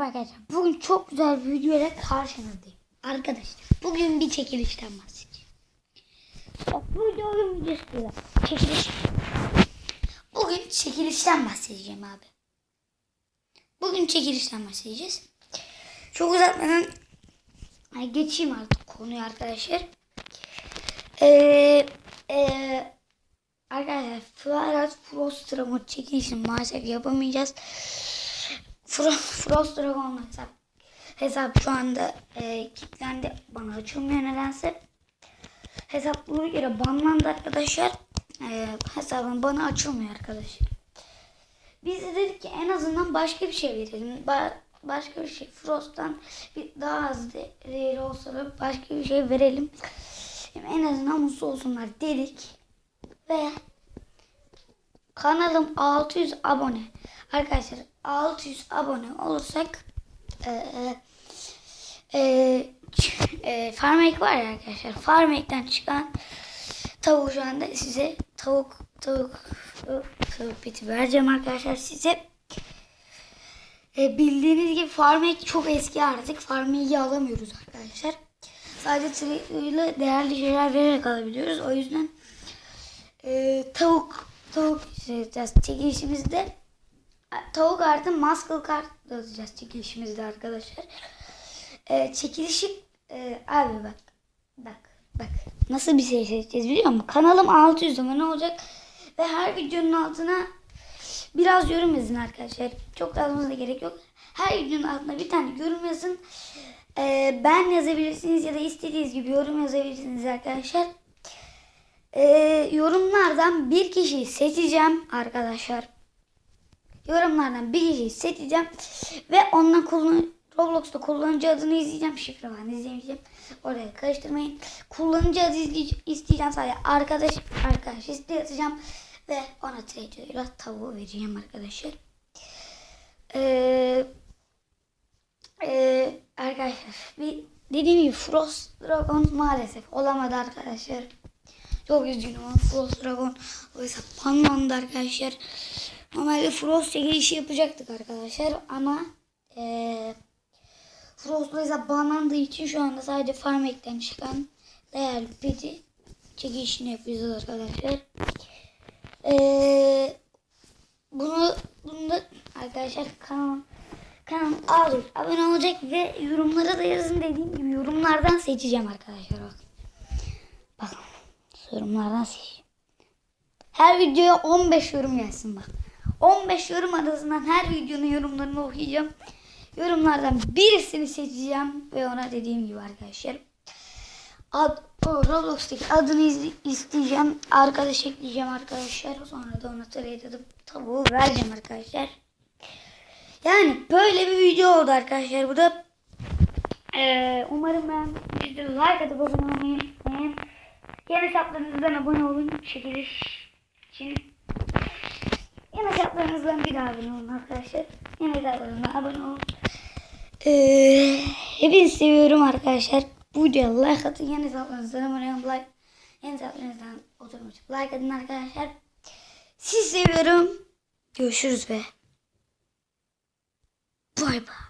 arkadaşlar. Bugün çok güzel bir video ile karşınızdayım. Arkadaşlar bugün bir çekilişten bahsedeceğim. Bak bu videonun. Çekiliş. Bugün çekilişten bahsedeceğim abi. Bugün çekilişten bahsedeceğiz. Çok uzatmadan Ay, geçeyim artık konuya arkadaşlar. Ee, ee, arkadaşlar Flarat Frost Dragon çekilişini maalesef yapamayacağız. Fro Frost Dragon hesap, hesap şu anda e, kilitlendi. Bana açılmıyor nedense. Hesap bir kere banlandı arkadaşlar. E, hesabım bana açılmıyor arkadaşlar. Biz de dedik ki en azından başka bir şey verelim. Ba- başka bir şey. Frost'tan bir daha az de- değeri olsa da başka bir şey verelim. Hem en azından mutlu olsunlar dedik. Ve kanalım 600 abone. Arkadaşlar 600 abone olursak eee eee e, Farmek var ya arkadaşlar. Farmek'ten çıkan tavuğu şu anda size tavuk tavuk tavuk piti vereceğim arkadaşlar size. E, bildiğiniz gibi Farmek çok eski artık. Farmek'i alamıyoruz arkadaşlar. Sadece ile değerli şeyler vererek alabiliyoruz. O yüzden e, tavuk tavuk çekeceğiz çekilişimizde. Tavuk artı muscle kart dağıtacağız çekilişimizde arkadaşlar. E, çekilişi e, abi bak bak bak nasıl bir şey seçeceğiz biliyor musun? Kanalım 600 abone olacak ve her videonun altına biraz yorum yazın arkadaşlar. Çok yazmanıza gerek yok. Her videonun altına bir tane yorum yazın. E, ben yazabilirsiniz ya da istediğiniz gibi yorum yazabilirsiniz arkadaşlar. E, yorumlardan bir kişiyi seçeceğim arkadaşlar. Yorumlardan bir kişiyi seçeceğim ve onunla kullan Roblox'ta kullanıcı adını izleyeceğim. Şifre falan izleyeceğim. Oraya karıştırmayın. Kullanıcı adı isteyeceğim sadece arkadaş arkadaş isteği atacağım ve ona trade'la tavuğu vereceğim arkadaşlar. Ee, ee, arkadaşlar bir dediğim gibi Frost Dragon maalesef olamadı arkadaşlar. Çok üzgünüm Frost Dragon o hesap banlandı arkadaşlar. Normalde Frost çekilişi yapacaktık arkadaşlar ama eee Frost'la hesap banlandığı için şu anda sadece Farmek'ten çıkan değerli peti çekilişini yapıyoruz arkadaşlar. Eee bunu bunu da arkadaşlar kanal kanal alır abone olacak ve yorumlara da yazın dediğim gibi yorumlardan seçeceğim arkadaşlar bak. Bakın yorumlardan seçeceğim. Her videoya 15 yorum gelsin bak. 15 yorum arasından her videonun yorumlarını okuyacağım. Yorumlardan birisini seçeceğim ve ona dediğim gibi arkadaşlar ad, Roblox'taki adını isteyeceğim. Arkadaş ekleyeceğim arkadaşlar. Sonra da ona trade edip tavuğu vereceğim arkadaşlar. Yani böyle bir video oldu arkadaşlar. Bu da eee, umarım beğenmişsinizdir. Like atıp abone olmayı unutmayın. Yeni hesaplarınızdan abone olun. Çekiliş için. Yeni hesaplarınızdan bir daha abone olun arkadaşlar. Yeni hesaplarınızdan abone olun. Ee, hepinizi seviyorum arkadaşlar. Bu videoya like atın. Yeni hesaplarınızdan abone olun. Like, yeni hesaplarınızdan otomatik like atın arkadaşlar. Sizi seviyorum. Görüşürüz be. Bay bay.